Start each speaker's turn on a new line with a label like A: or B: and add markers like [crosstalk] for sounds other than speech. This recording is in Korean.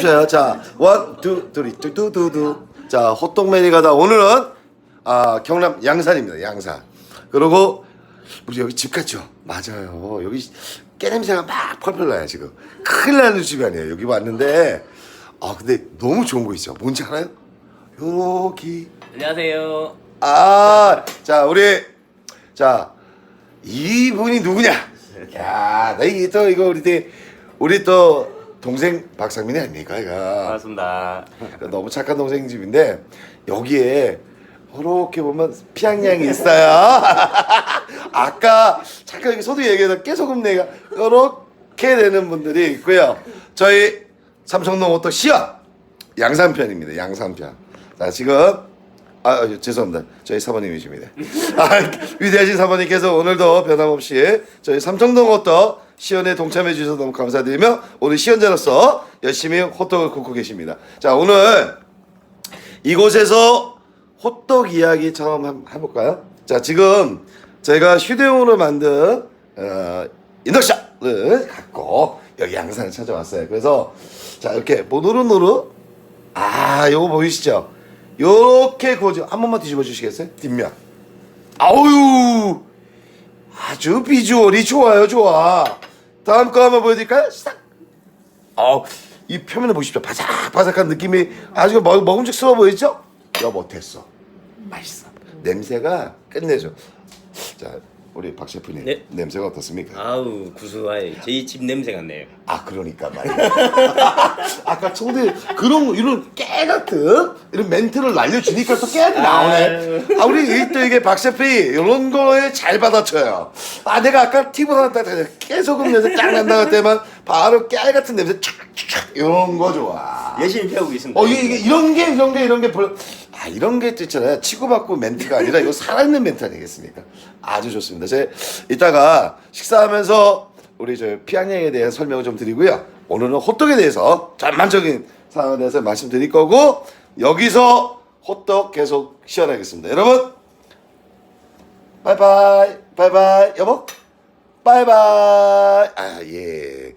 A: 자, 자, 원, 투, 쓰리, 투, 투, 투, 투. 자, 호떡맨이 가다 오늘은 아 경남 양산입니다. 양산. 그리고 우리 여기 집 같죠? 맞아요. 여기 깨 냄새가 막 펄펄 나요 지금. 큰일 나는 집이 아니에요. 여기 왔는데 아 근데 너무 좋은 거 있죠. 뭔지 알아요? 여기
B: 안녕하세요.
A: 아, 자 우리 자 이분이 누구냐? 야, 나 이게 또 이거 우리 때 우리 또 동생 박상민이 아닙니까, 이거.
B: 반갑습니다.
A: 너무 착한 동생 집인데 여기에 이렇게 보면 피양양이 있어요. [laughs] 아까 잠깐 여기 소도 얘기해서 깨소금 내가 이렇게 되는 분들이 있고요. 저희 삼성동 호떡 시연 양산편입니다. 양산편. 자 지금 아 죄송합니다. 저희 사모님이십니다. [laughs] 아, 위대하신 사모님께서 오늘도 변함없이 저희 삼성동 호떡 시연에 동참해 주셔서 너무 감사드리며 오늘 시연자로서 열심히 호떡을 굽고 계십니다. 자 오늘 이곳에서 호떡 이야기 처음 한- 해볼까요? 자 지금 제가 휴대용으로 만든 어, 인덕션을 갖고 여기 양산을 찾아왔어요. 그래서 자 이렇게 뭐 노릇노릇 아 요거 보이시죠? 요렇게 고죠 한 번만 뒤집어 주시겠어요? 뒷면 아우유 아주 비주얼이 좋아요 좋아 다음 거 한번 보여드릴까요? 싹 어, 이 표면을 보십시오. 바삭바삭한 느낌이 아주 먹, 먹음직스러워 보이죠? 여 못했어. 맛있어. 냄새가 끝내줘. 자, 우리 박 셰프님
B: 네.
A: 냄새가 어떻습니까?
B: 아우 구수하게 제집 냄새 같네요.
A: 아 그러니까 말이야. [laughs] 아까 청대 그런 이런 깨 같은 이런 멘트를 날려주니까 또 깨가 나오네. 아 우리 이- 또 이게 박 셰프 이런 거에 잘 받아쳐요. 아 내가 아까 하나 딱 깨소금 냄새 쫙 난다 그때만 바로 깨 같은 냄새 촥촥 이런 거 좋아.
B: 열심히 배우고 있습니다.
A: 어 이게, 이게 이런 게 이런 게 이런 게 별- 아 이런 게 있잖아요 치고받고 멘트가 아니라 이거 살아있는 멘트 아니겠습니까 아주 좋습니다 제 이따가 식사하면서 우리 저 피양양에 대한 설명을 좀 드리고요. 오늘은 호떡에 대해서 전반적인 상황에 대해서 말씀드릴 거고 여기서 호떡 계속 시연하겠습니다. 여러분 바이바이 바이바이 여보 바이바이. 아 예